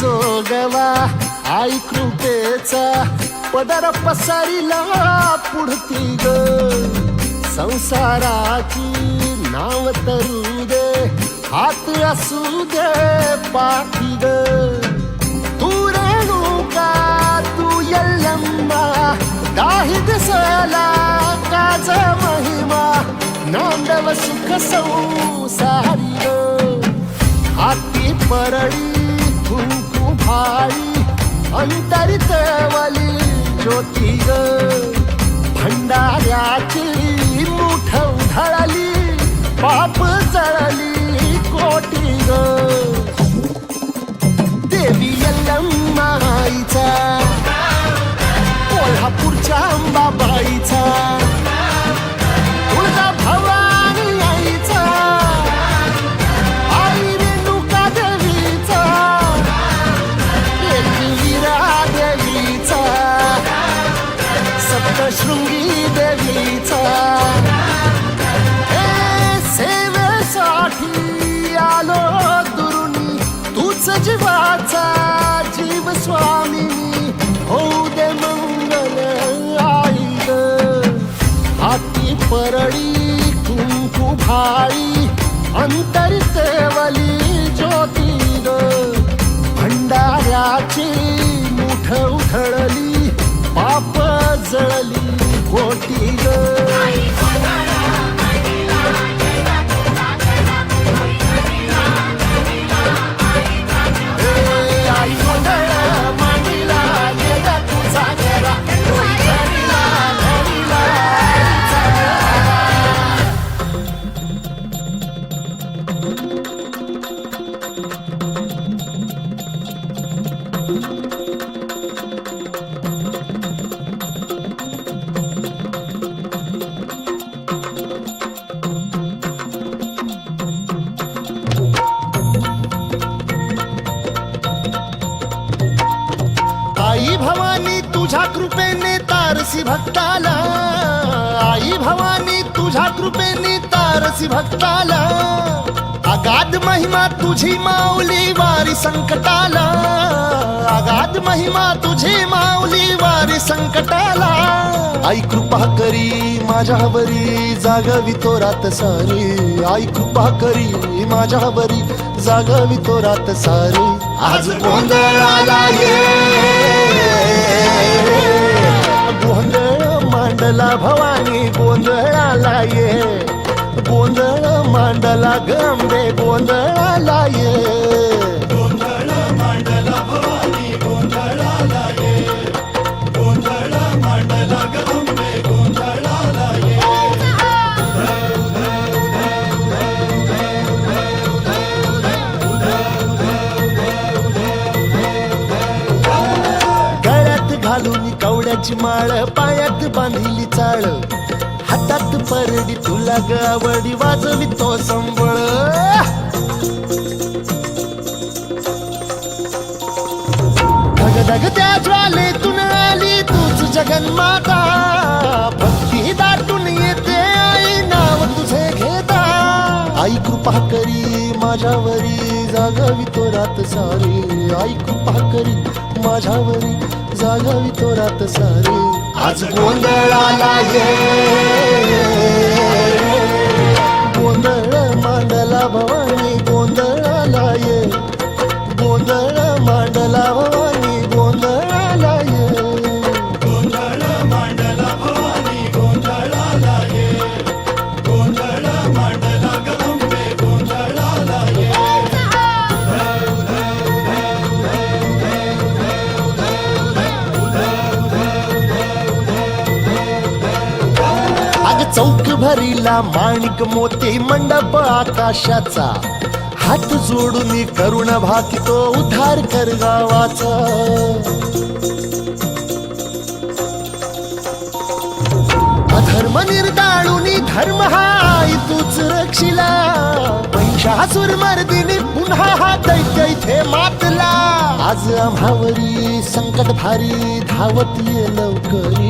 जोगवा आई कृपेचा पदर पसरिला पुढती ग संसाराची नाव तरू दे हात असू दे पाठी ग तू रेणुका तू यल्लम्मा दाही दिसला काज महिमा नांदव सुख संसारी ग. हाती परळी अंतरित वाली ज्योती ग. भंडाऱ्याची मुठ उधळली पाप जळली कोटी ग. तूच जीवाचा जीव स्वामी होऊ दे मंगल आई हाती परळी कुंकू भाई केवली ज्योती आई भवानी तुझ्या कृपेने तारसी भक्ताला. आई भवानी तुझ्या कृपेने तारसी भक्ताला. अगाध महिमा तुझी माऊली वारी संकटाला. महिमा तुझी माऊली वारी संकटाला. आई कृपा करी माझ्यावरी जागवी तो रात सारी. आई कृपा करी माझ्यावरी जागवी तो रात सारी. आज गोंधळाला ये. गोंधळ मांडला भवानी गोंधळाला ये. गोंधळ मांडला गंबे गोंधळाला ये. घालून कवड्याची माळ पायात बांधिली चाळ. हातात परडी तुला गावडी वाजवी तो संबळ. धग त्या ज्वालेतून आली तूच जगन्माता. भक्ती दाटून येते आई नाव तुझे घेता. आई कृपा करी माझ्यावरी जागावी तो रात सारी. आई कृपा करी माझ्यावरी जागवी तो रात सारी. आज गोंधळाला ये. चौक भरीला माणिक मोती मंडप आकाशाचा. हात जोडून करुण भाकितो उद्धार कर गावाचा. अधर्म निर्दाळून धर्म हा आई तूच रक्षिला. महिषासुर मर्दिनी पुन्हा हा दैत्य इथे मातला. आज आम्हावरी संकट भारी धावत ये लवकरी.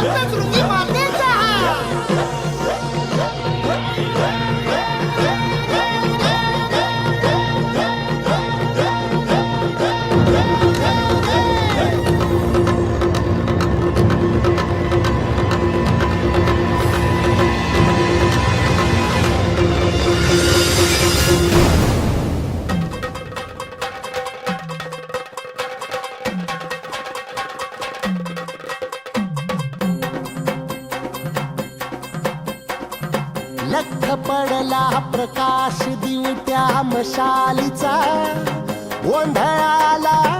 одна другим लख पडला प्रकाश दिवट्या मशालीचा. गोंधळाला